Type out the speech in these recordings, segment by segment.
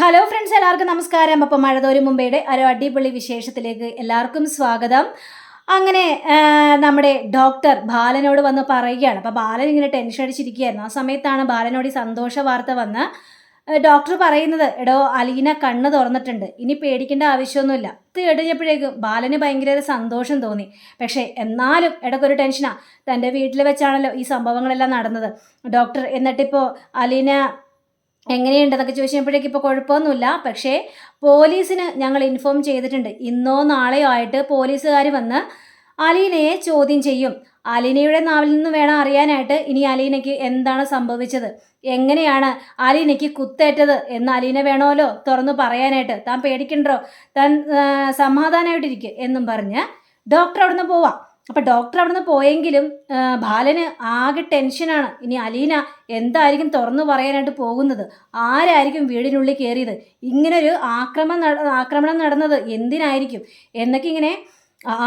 Hello friends എല്ലാവർക്കും നമസ്കാരം. അപ്പം മഴതോരും മുംബൈയുടെ ഒരു അടിപൊളി വിശേഷത്തിലേക്ക് എല്ലാവർക്കും സ്വാഗതം. അങ്ങനെ നമ്മുടെ ഡോക്ടർ ബാലനോട് വന്ന് പറയുകയാണ്. അപ്പോൾ ബാലൻ ഇങ്ങനെ ടെൻഷൻ അടിച്ചിരിക്കുകയായിരുന്നു. ആ സമയത്താണ് ബാലനോട് ഈ സന്തോഷ വാർത്ത വന്ന് ഡോക്ടർ പറയുന്നത് എടോ അലീന കണ്ണ് തുറന്നിട്ടുണ്ട്. ഇനി പേടിക്കേണ്ട ആവശ്യമൊന്നുമില്ല. ഇത് ബാലന് ഭയങ്കര സന്തോഷം തോന്നി. പക്ഷേ എന്നാലും ഇടയ്ക്കൊരു ടെൻഷനാണ് തന്റെ വീട്ടിൽ വെച്ചാണല്ലോ ഈ സംഭവങ്ങളെല്ലാം നടന്നത്. ഡോക്ടർ എന്നിട്ടിപ്പോൾ അലീന എങ്ങനെയുണ്ടെന്നൊക്കെ ചോദിച്ചപ്പോഴേക്കും ഇപ്പോൾ കുഴപ്പമൊന്നുമില്ല. പക്ഷേ പോലീസിന് ഞങ്ങൾ ഇൻഫോം ചെയ്തിട്ടുണ്ട്. ഇന്നോ നാളെയോ ആയിട്ട് പോലീസുകാർ വന്ന് അലീനയെ ചോദ്യം ചെയ്യും. അലീനയുടെ നാവിൽ നിന്ന് വേണം അറിയാനായിട്ട് ഇനി അലീനയ്ക്ക് എന്താണ് സംഭവിച്ചത്? എങ്ങനെയാണ് അലീനയ്ക്ക് കുത്തേറ്റത് എന്ന് അലീന വേണമല്ലോ തുറന്നു പറയാനായിട്ട്. താൻ പേടിക്കണ്ടോ? താൻ സമാധാനമായിട്ടിരിക്കും എന്നും പറഞ്ഞ് ഡോക്ടർ അവിടുന്ന് പോവാം. അപ്പം ഡോക്ടർ അവിടുന്ന് പോയെങ്കിലും ആ, ബാലന് ആകെ ടെൻഷനാണ് ഇനി അലീന എന്തായിരിക്കും തുറന്നു പറയാനായിട്ട് പോകുന്നത്? ആരായിരിക്കും വീടിനുള്ളിൽ കയറിയത് ഇങ്ങനൊരു ആക്രമണം ആക്രമണം നടന്നത് എന്തിനായിരിക്കും? എന്നൊക്കെ ഇങ്ങനെ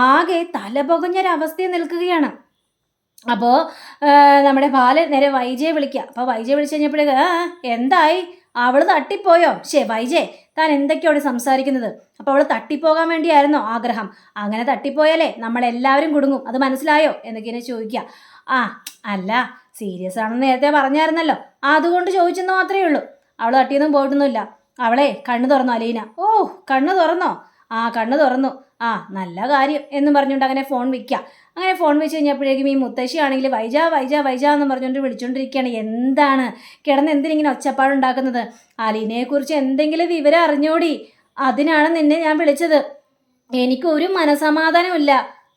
ആകെ തലപൊകഞ്ഞൊരവസ്ഥയിൽ നിൽക്കുകയാണ്. അപ്പോൾ നമ്മുടെ ബാലൻ നേരെ വൈജയെ വിളിക്കുക അപ്പോൾ വൈജയെ വിളിച്ചു കഴിഞ്ഞപ്പോഴേക്ക് എന്തായി? അവൾ തട്ടിപ്പോയോ? ശേ വൈജേ താൻ എന്തൊക്കെയാണ് സംസാരിക്കുന്നത്? അപ്പോൾ അവൾ തട്ടിപ്പോകാൻ വേണ്ടിയായിരുന്നോ ആഗ്രഹം? അങ്ങനെ തട്ടിപ്പോയാലേ നമ്മളെല്ലാവരും കുടുങ്ങും. അത് മനസ്സിലായോ? എന്നൊക്കെ ചോദിക്കുക. ആ അല്ല സീരിയസ് ആണെന്ന് നേരത്തെ പറഞ്ഞായിരുന്നല്ലോ. അതുകൊണ്ട് ചോദിച്ചെന്ന് മാത്രമേ ഉള്ളൂ. അവൾ തട്ടിയൊന്നും പോയിട്ടൊന്നുമില്ല. അവളെ കണ്ണു തുറന്നു അലീന? ഓ കണ്ണു തുറന്നോ? ആ കണ്ണു തുറന്നു. ആ നല്ല കാര്യം എന്നും പറഞ്ഞുകൊണ്ട് അങ്ങനെ ഫോൺ വിൽക്കുക അങ്ങനെ ഫോൺ വെച്ച് കഴിഞ്ഞപ്പോഴേക്കും ഈ മുത്തശ്ശി ആണെങ്കിൽ വൈജ വൈജ വൈജ എന്ന് പറഞ്ഞുകൊണ്ട് വിളിച്ചുകൊണ്ടിരിക്കുകയാണ്. എന്താണ്? കിടന്ന് എന്തിനിങ്ങനെ ഒച്ചപ്പാടുണ്ടാക്കുന്നത്? അലീനയെക്കുറിച്ച് എന്തെങ്കിലും വിവരം അറിഞ്ഞോടി. അതിനാണ് നിന്നെ ഞാൻ വിളിച്ചത്. എനിക്കൊരു മനസമാധാനമില്ല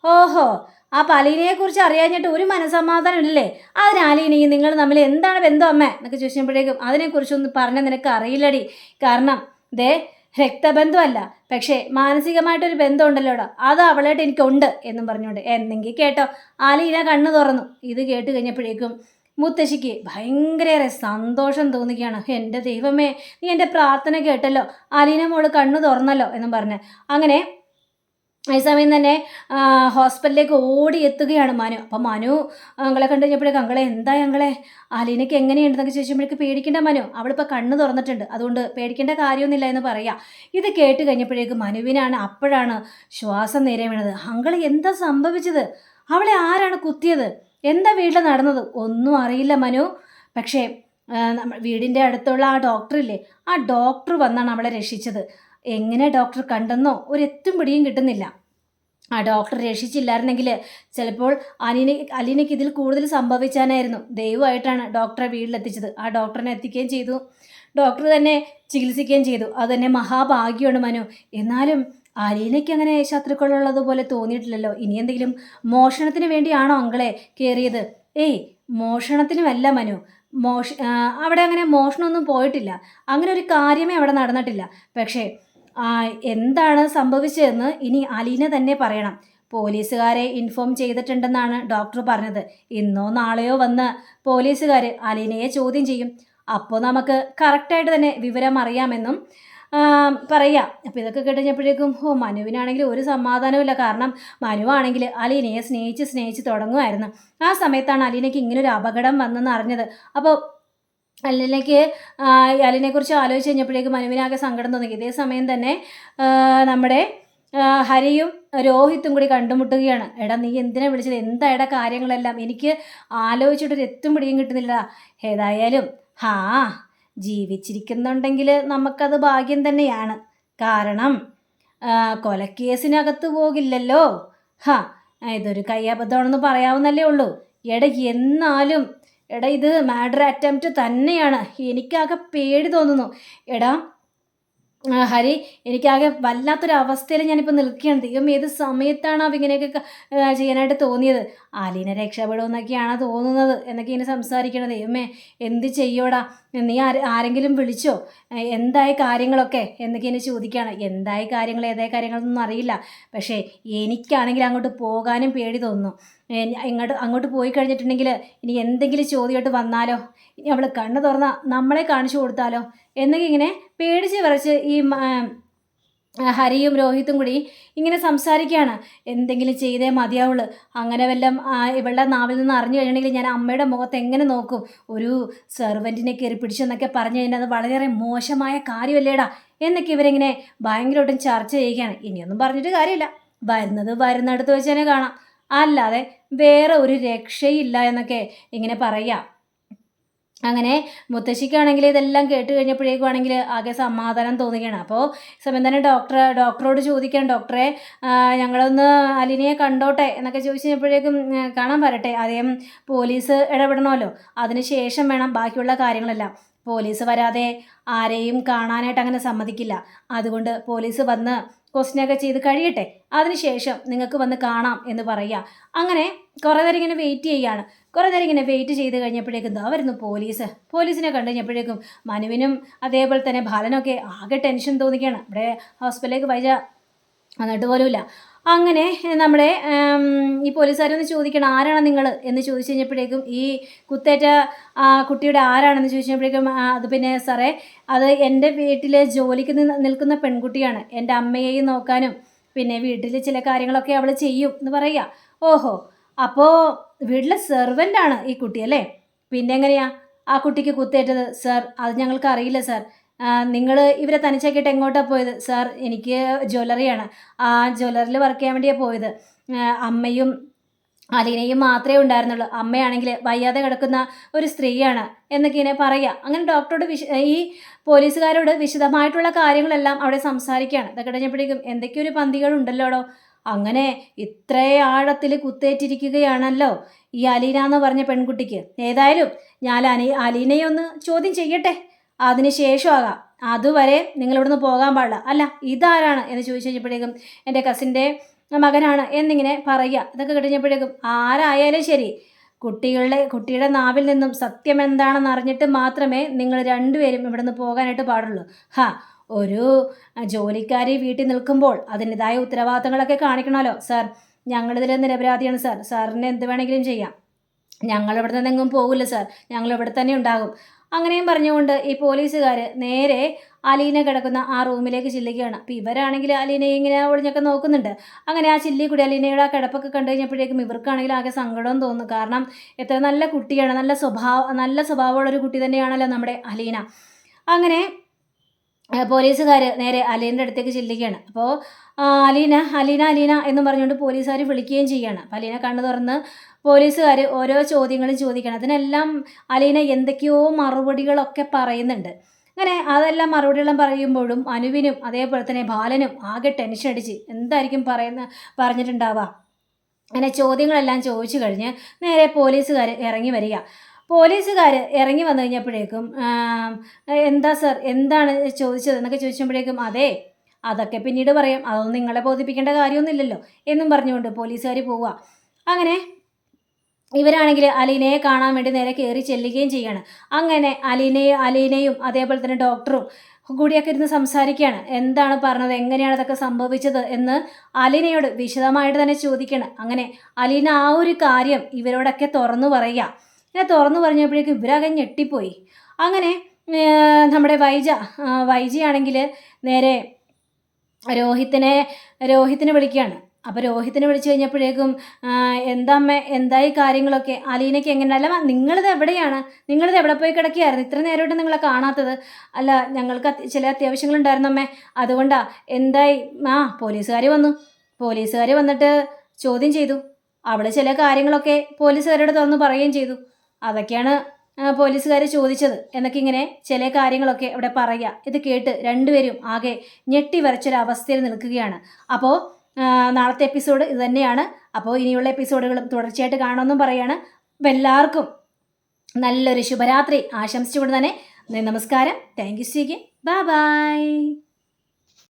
ഓഹോ ആ പലീനയെക്കുറിച്ച് അറിയാഞ്ഞിട്ട് ഒരു മനസമാധാനം ഇല്ലേ അതിനാലീനെയും നിങ്ങൾ തമ്മിൽ എന്താണ് ബന്ധം അമ്മ? എന്നൊക്കെ ചോദിച്ചപ്പോഴേക്കും അതിനെക്കുറിച്ചൊന്നും പറഞ്ഞാൽ നിനക്ക് അറിയില്ലടി. കാരണം ദേ രക്തബന്ധമല്ല പക്ഷേ മാനസികമായിട്ടൊരു ബന്ധം ഉണ്ടല്ലോടാ അത് അവളായിട്ട് എനിക്കുണ്ട് എന്നും പറഞ്ഞുകൊണ്ട് എന്നെങ്കിൽ കേട്ടോ. ആലീന കണ്ണു തുറന്നു. ഇത് കേട്ട് കഴിഞ്ഞപ്പോഴേക്കും മുത്തശ്ശിക്ക് ഭയങ്കരേറെ സന്തോഷം തോന്നുകയാണ് എന്റെ ദൈവമേ നീ എന്റെ പ്രാർത്ഥന കേട്ടല്ലോ. ആലീന മോൾ കണ്ണു തുറന്നല്ലോ എന്നും പറഞ്ഞ്. അങ്ങനെ ഈ സമയം തന്നെ ഹോസ്പിറ്റലിലേക്ക് ഓടി എത്തുകയാണ് മനു. അപ്പം മനു അങ്ങളെ കണ്ടു കഴിഞ്ഞപ്പോഴേക്കും അങ്ങളെ എന്താ ഞങ്ങളെ അലീനയ്ക്ക് എങ്ങനെയുണ്ടെന്നൊക്കെ ചോദിച്ചപ്പോഴേക്ക് പേടിക്കേണ്ട മനു. അവളിപ്പോൾ കണ്ണ് തുറന്നിട്ടുണ്ട്. അതുകൊണ്ട് പേടിക്കേണ്ട കാര്യമൊന്നുമില്ല എന്ന് പറയാം. ഇത് കേട്ട് കഴിഞ്ഞപ്പോഴേക്കും മനുവിനാണ് അപ്പോഴാണ് ശ്വാസം നേരെ വീണത്. അങ്ങളെ എന്താ സംഭവിച്ചത്? അവളെ ആരാണ് കുത്തിയത്? എന്താ വീട്ടിൽ നടന്നത്? ഒന്നും അറിയില്ല മനു. പക്ഷേ വീടിന്റെ അടുത്തുള്ള ആ ഡോക്ടറില്ലേ ആ ഡോക്ടർ വന്നാണ് അവളെ രക്ഷിച്ചത്. എങ്ങനെ ഡോക്ടർ കണ്ടെന്നോ ഒരു എത്തും പിടിയും കിട്ടുന്നില്ല. ആ ഡോക്ടർ രക്ഷിച്ചില്ലായിരുന്നെങ്കിൽ ചിലപ്പോൾ അലീന അലീനയ്ക്ക് ഇതിൽ കൂടുതൽ സംഭവിച്ചാനായിരുന്നു. ദൈവമായിട്ടാണ് ഡോക്ടറെ വീട്ടിലെത്തിച്ചത്. ആ ഡോക്ടറിനെ എത്തിക്കുകയും ചെയ്തു. ഡോക്ടർ തന്നെ ചികിത്സിക്കുകയും ചെയ്തു. അത് തന്നെ മഹാഭാഗ്യമാണ് മനു. എന്നാലും അലീനയ്ക്ക് അങ്ങനെ ശത്രുക്കളുള്ളതുപോലെ തോന്നിയിട്ടില്ലല്ലോ. ഇനി എന്തെങ്കിലും മോഷണത്തിന് വേണ്ടിയാണോ അങ്കളെ കയറിയത് ഏയ് മോഷണത്തിനുമല്ല മനു. മോഷ അവിടെ അങ്ങനെ മോഷണമൊന്നും പോയിട്ടില്ല. അങ്ങനെ ഒരു കാര്യമേ അവിടെ നടന്നിട്ടില്ല. പക്ഷേ എന്താണ് സംഭവിച്ചതെന്ന് ഇനി അലീന തന്നെ പറയണം. പോലീസുകാരെ ഇൻഫോം ചെയ്തിട്ടുണ്ടെന്നാണ് ഡോക്ടർ പറഞ്ഞത്. ഇന്നോ നാളെയോ വന്ന് പോലീസുകാർ അലീനയെ ചോദ്യം ചെയ്യും. അപ്പോൾ നമുക്ക് കറക്റ്റായിട്ട് തന്നെ വിവരം അറിയാമെന്നും പറയാം. അപ്പോൾ ഇതൊക്കെ കേട്ടുകഴിഞ്ഞപ്പോഴേക്കും ഓ മനുവിനാണെങ്കിൽ ഒരു സമാധാനമില്ല കാരണം മനുവാണെങ്കിൽ അലീനയെ സ്നേഹിച്ച് സ്നേഹിച്ച് തുടങ്ങുമായിരുന്നു. ആ സമയത്താണ് അലീനയ്ക്ക് ഇങ്ങനൊരു അപകടം വന്നെന്ന് അറിഞ്ഞത്. അപ്പോൾ അലീനയ്ക്ക് അലിനെക്കുറിച്ച് ആലോചിച്ച് കഴിഞ്ഞപ്പോഴേക്കും മനുവിനാകെ സങ്കടം തോന്നി. ഇതേ സമയം തന്നെ നമ്മുടെ ഹരിയും രോഹിത്തും കൂടി കണ്ടുമുട്ടുകയാണ്. എടാ നീ എന്തിനാ വിളിച്ചത്? എന്താ എടാ കാര്യങ്ങളെല്ലാം? എനിക്ക് ആലോചിച്ചിട്ടൊരു എത്തും പിടിയും കിട്ടുന്നില്ല ഏതായാലും ഹാ ജീവിച്ചിരിക്കുന്നുണ്ടെങ്കിൽ നമുക്കത് ഭാഗ്യം തന്നെയാണ്. കാരണം കൊലക്കേസിനകത്ത് പോകില്ലല്ലോ. ഹാ ഇതൊരു കയ്യബദ്ധമാണെന്ന് പറയാവുന്നല്ലേ ഉള്ളൂ. എടാ എന്നാലും എടാ ഇത് മാഡർ അറ്റംപ്റ്റ് തന്നെയാണ്. എനിക്കാകെ പേടി തോന്നുന്നു. എടാ ഹരി എനിക്കാകെ വല്ലാത്തൊരു അവസ്ഥയിൽ ഞാനിപ്പോൾ നിൽക്കുകയാണ്. ദൈവം ഏത് സമയത്താണ് അവ ഇങ്ങനെയൊക്കെ ക- ആ, ചെയ്യാനായിട്ട് തോന്നിയത്? ആലീന രക്ഷപ്പെടുമെന്നൊക്കെയാണ് തോന്നുന്നത് എന്നൊക്കെ ഇങ്ങനെ സംസാരിക്കണം. ദൈവമേ എന്ത് ചെയ്യോടാ? നീ ആരെ ആരെങ്കിലും വിളിച്ചോ? എന്തായി കാര്യങ്ങളൊക്കെ എന്നൊക്കെ ഇനി ചോദിക്കുകയാണ്. എന്തായ കാര്യങ്ങൾ ഏതായ കാര്യങ്ങളൊന്നും അറിയില്ല. പക്ഷേ എനിക്കാണെങ്കിൽ അങ്ങോട്ട് പോകാനും പേടി തോന്നുന്നു. ഇങ്ങോട്ട് അങ്ങോട്ട് പോയി കഴിഞ്ഞിട്ടുണ്ടെങ്കിൽ ഇനി എന്തെങ്കിലും ചോദ്യമായിട്ട് വന്നാലോ? ഇനി അവൾ കണ്ണ് തുറന്നാൽ നമ്മളെ കാണിച്ചു കൊടുത്താലോ? എന്നൊക്കെ ഇങ്ങനെ പേടിച്ച് വിറച്ച് ഈ ഹരിയും രോഹിത്തും കൂടി ഇങ്ങനെ സംസാരിക്കുകയാണ്. എന്തെങ്കിലും ചെയ്തേ മതിയാവുള്ളൂ. അങ്ങനെ വല്ലതും ഇവളുടെ നാവിൽ നിന്ന് അറിഞ്ഞു കഴിഞ്ഞിട്ടുണ്ടെങ്കിൽ ഞാൻ അമ്മയുടെ മുഖത്ത് എങ്ങനെ നോക്കും? ഒരു സെർവന്റിനെ കയറി പിടിച്ചെന്നൊക്കെ പറഞ്ഞു കഴിഞ്ഞാൽ അത് വളരെയേറെ മോശമായ കാര്യമല്ലേടാ? എന്നൊക്കെ ഇവരിങ്ങനെ ഭയങ്കരമായിട്ടും ചർച്ച ചെയ്യുകയാണ്. ഇനിയൊന്നും പറഞ്ഞിട്ട് കാര്യമില്ല. വരുന്നത് വരുന്നിടത്ത് വെച്ച് തന്നെ കാണാം. അല്ലാതെ വേറെ ഒരു രക്ഷയില്ല എന്നൊക്കെ ഇങ്ങനെ പറയാം അങ്ങനെ മുത്തശ്ശിക്കാണെങ്കിൽ ഇതെല്ലാം കേട്ട് കഴിഞ്ഞപ്പോഴേക്കും ആണെങ്കിൽ ആകെ സമാധാനം തോന്നുകയാണ്. അപ്പോൾ സമയം തന്നെ ഡോക്ടർ ഡോക്ടറോട് ചോദിക്കാൻ ഡോക്ടറെ ഞങ്ങളൊന്ന് അലിനയെ കണ്ടോട്ടെ എന്നൊക്കെ ചോദിച്ചു കഴിഞ്ഞപ്പോഴേക്കും കാണാൻ വരട്ടെ. ആദ്യം പോലീസ് ഇടപെടണമല്ലോ. അതിന് ശേഷം വേണം ബാക്കിയുള്ള കാര്യങ്ങളെല്ലാം. പോലീസ് വരാതെ ആരെയും കാണാനായിട്ട് അങ്ങനെ സമ്മതിക്കില്ല. അതുകൊണ്ട് പോലീസ് വന്ന് ക്വസ്റ്റ്യനൊക്കെ ചെയ്ത് കഴിയട്ടെ? അതിനുശേഷം നിങ്ങൾക്ക് വന്ന് കാണാം എന്ന് പറയുക. അങ്ങനെ കുറേ നേരം ഇങ്ങനെ വെയിറ്റ് ചെയ്യാണ്. കുറേ നേരം ഇങ്ങനെ വെയിറ്റ് ചെയ്ത് കഴിഞ്ഞപ്പോഴേക്കും ഇതാ വരുന്നു പോലീസ്. പോലീസിനെ കണ്ടു കഴിഞ്ഞപ്പോഴേക്കും മനുവിനും അതേപോലെ തന്നെ ബാലനൊക്കെ ആകെ ടെൻഷൻ തോന്നിക്കുകയാണ്. ഇവിടെ ഹോസ്പിറ്റലിലേക്ക് വൈജ വന്നിട്ട് പോലുമില്ല. അങ്ങനെ നമ്മുടെ ഈ പോലീസുകാരൊന്ന് ചോദിക്കണം ആരാണ് നിങ്ങൾ എന്ന് ചോദിച്ചു കഴിഞ്ഞപ്പോഴേക്കും ഈ കുത്തേറ്റ കുട്ടിയുടെ ആരാണെന്ന് ചോദിച്ചപ്പോഴേക്കും അത് പിന്നെ സാറേ അത് എന്റെ വീട്ടിൽ ജോലിക്ക് നിൽക്കുന്ന പെൺകുട്ടിയാണ്. എന്റെ അമ്മയെയും നോക്കാനും പിന്നെ വീട്ടിൽ ചില കാര്യങ്ങളൊക്കെ അവൾ ചെയ്യും എന്ന് പറയുക. ഓഹോ അപ്പോൾ വീട്ടിലെ സെർവന്റാണ് ഈ കുട്ടി അല്ലേ? പിന്നെ എങ്ങനെയാ? ആ കുട്ടിക്ക് കുത്തേറ്റത് സാർ അത് ഞങ്ങൾക്ക് അറിയില്ല സാർ. നിങ്ങൾ ഇവരെ തനിച്ചാക്കിയിട്ട് എങ്ങോട്ടാണ് പോയത്? സാർ എനിക്ക് ജ്വല്ലറിയാണ്. ആ ജ്വല്ലറിയിൽ വർക്ക് ചെയ്യാൻ വേണ്ടിയാണ് പോയത്. അമ്മയും അലീനയും മാത്രമേ ഉണ്ടായിരുന്നുള്ളൂ. അമ്മയാണെങ്കിൽ വയ്യാതെ കിടക്കുന്ന ഒരു സ്ത്രീയാണ് എന്നൊക്കെ ഇങ്ങനെ പറയുക അങ്ങനെ ഡോക്ടറോട് വിശ ഈ പോലീസുകാരോട് വിശദമായിട്ടുള്ള കാര്യങ്ങളെല്ലാം അവിടെ സംസാരിക്കുകയാണ് ഇതൊക്കെ കഴിഞ്ഞപ്പോഴേക്കും എന്തൊക്കെയൊരു പന്തികളുണ്ടല്ലോടോ അങ്ങനെ ഇത്ര ആഴത്തിൽ കുത്തേറ്റിരിക്കുകയാണല്ലോ ഈ അലീന എന്ന് പറഞ്ഞ പെൺകുട്ടിക്ക്. ഏതായാലും ഞാൻ അനി അലീനയെ ഒന്ന് ചോദ്യം ചെയ്യട്ടെ? അതിന് ശേഷമാകാം അതുവരെ നിങ്ങളിവിടുന്ന് പോകാൻ പാടില്ല. അല്ല ഇതാരാണ് എന്ന് ചോദിച്ചു കഴിഞ്ഞപ്പോഴേക്കും എന്റെ കസിന്റെ മകനാണ് എന്നിങ്ങനെ പറയുക. ഇതൊക്കെ കഴിഞ്ഞപ്പോഴേക്കും ആരായാലും ശരി. കുട്ടികളുടെ കുട്ടിയുടെ നാവിൽ നിന്നും സത്യം എന്താണെന്ന് അറിഞ്ഞിട്ട് മാത്രമേ നിങ്ങൾ രണ്ടുപേരും ഇവിടുന്ന് പോകാനായിട്ട് പാടുള്ളൂ. ഹാ ഒരു ജോലിക്കാരി വീട്ടിൽ നിൽക്കുമ്പോൾ അതിന്റെതായ ഉത്തരവാദിത്തങ്ങളൊക്കെ കാണിക്കണമല്ലോ സാർ. ഞങ്ങളിതിൽ നിരപരാധിയാണ് സാർ. സാറിന് എന്ത് വേണമെങ്കിലും ചെയ്യാം. ഞങ്ങൾ ഇവിടെ നിന്നെങ്ങും പോകില്ല സാർ. ഞങ്ങൾ ഇവിടെ തന്നെ ഉണ്ടാകും. അങ്ങനെയും പറഞ്ഞുകൊണ്ട് ഈ പോലീസുകാർ നേരെ അലീന കിടക്കുന്ന ആ റൂമിലേക്ക് ചില്ലിക്കുകയാണ് അപ്പോൾ ഇവരാണെങ്കിൽ അലീനയെ ഇങ്ങനെ ഒളിഞ്ഞൊക്കെ നോക്കുന്നുണ്ട്. അങ്ങനെ ആ ചില്ലി കൂടി അലീനയുടെ ആ കിടപ്പൊക്കെ കണ്ടു കഴിഞ്ഞപ്പോഴേക്കും ഇവർക്കാണെങ്കിൽ ആകെ സങ്കടം തോന്നുന്നു. കാരണം എത്ര നല്ല കുട്ടിയാണ് നല്ല സ്വഭാവ നല്ല സ്വഭാവമുള്ളൊരു കുട്ടി തന്നെയാണല്ലോ നമ്മുടെ അലീന. അങ്ങനെ പോലീസുകാർ നേരെ അലീന്റെ അടുത്തേക്ക് ചെല്ലുകയാണ്. അപ്പോൾ അലീന അലീന അലീന എന്ന് പറഞ്ഞുകൊണ്ട് പോലീസുകാർ വിളിക്കുകയും ചെയ്യുകയാണ് അപ്പോൾ അലീന കണ്ണു തുറന്ന് പോലീസുകാർ ഓരോ ചോദ്യങ്ങളും ചോദിക്കണം അതിനെല്ലാം അലീന എന്തൊക്കെയോ മറുപടികളൊക്കെ പറയുന്നുണ്ട്. അങ്ങനെ അതെല്ലാം മറുപടികളും പറയുമ്പോഴും അനുവിനും അതേപോലെ തന്നെ ബാലനും ആകെ ടെൻഷൻ അടിച്ച് എന്തായിരിക്കും പറയുന്ന പറഞ്ഞിട്ടുണ്ടാവുക? അങ്ങനെ ചോദ്യങ്ങളെല്ലാം ചോദിച്ചു കഴിഞ്ഞ് നേരെ പോലീസുകാർ ഇറങ്ങി വരിക. പോലീസുകാർ ഇറങ്ങി വന്നു കഴിഞ്ഞപ്പോഴേക്കും എന്താ സർ എന്താണ് ചോദിച്ചത് എന്നൊക്കെ ചോദിച്ചപ്പോഴേക്കും അതെ അതൊക്കെ പിന്നീട് പറയാം. അതൊന്നും നിങ്ങളെ ബോധിപ്പിക്കേണ്ട കാര്യമൊന്നുമില്ലല്ലോ എന്നും പറഞ്ഞുകൊണ്ട് പോലീസുകാർ പോവുക. അങ്ങനെ ഇവരാണെങ്കിൽ അലീനയെ കാണാൻ വേണ്ടി നേരെ കയറി ചെല്ലുകയും ചെയ്യാണ്. അങ്ങനെ അലീനയെ അലീനയും അതേപോലെ തന്നെ ഡോക്ടറും കൂടിയൊക്കെ ഇരുന്ന് സംസാരിക്കുകയാണ്. എന്താണ് പറഞ്ഞത്? എങ്ങനെയാണ് അതൊക്കെ സംഭവിച്ചത്? എന്ന് അലീനയോട് വിശദമായിട്ട് തന്നെ ചോദിക്കണം അങ്ങനെ അലീന ആ ഒരു കാര്യം ഇവരോടൊക്കെ തുറന്നു പറയുക. ഇങ്ങനെ തുറന്നു പറഞ്ഞപ്പോഴേക്കും ഇവരകം ഞെട്ടിപ്പോയി. അങ്ങനെ നമ്മുടെ വൈജ വൈജയാണെങ്കിൽ നേരെ രോഹിത്തിനെ രോഹിത്തിനെ വിളിക്കുകയാണ്. അപ്പോൾ രോഹിത്തിനെ വിളിച്ചു കഴിഞ്ഞപ്പോഴേക്കും എന്താമ്മ എന്തായി കാര്യങ്ങളൊക്കെ? അലീനയ്ക്ക് എങ്ങനെ അല്ല നിങ്ങളിത് എവിടെയാണ്? നിങ്ങളിത് എവിടെ പോയി കിടക്കുകയായിരുന്നു? ഇത്ര നേരമായിട്ട് നിങ്ങളെ കാണാത്തത്. അല്ല ഞങ്ങൾക്ക് ചില അത്യാവശ്യങ്ങളുണ്ടായിരുന്നു അമ്മേ അതുകൊണ്ടാ എന്തായി? ആ പോലീസുകാർ വന്നു. പോലീസുകാർ വന്നിട്ട് ചോദ്യം ചെയ്തു. അവൾ ചില കാര്യങ്ങളൊക്കെ പോലീസുകാരോട് തുറന്ന് പറയുകയും ചെയ്തു. അതൊക്കെയാണ് പോലീസുകാർ ചോദിച്ചത്. എന്നൊക്കെ ഇങ്ങനെ ചില കാര്യങ്ങളൊക്കെ ഇവിടെ പറയുക. ഇത് കേട്ട് രണ്ടുപേരും ആകെ ഞെട്ടി വരച്ചൊരവസ്ഥയിൽ നിൽക്കുകയാണ്. അപ്പോൾ നാളത്തെ എപ്പിസോഡ് ഇത് തന്നെയാണ്. അപ്പോൾ ഇനിയുള്ള എപ്പിസോഡുകളും തുടർച്ചയായിട്ട് കാണുമെന്നും പറയാണ്. അപ്പം എല്ലാവർക്കും നല്ലൊരു ശുഭരാത്രി. ആശംസിച്ചുകൊണ്ട് തന്നെ നമസ്കാരം. താങ്ക് യു സ്വീകെ ബൈ ബൈ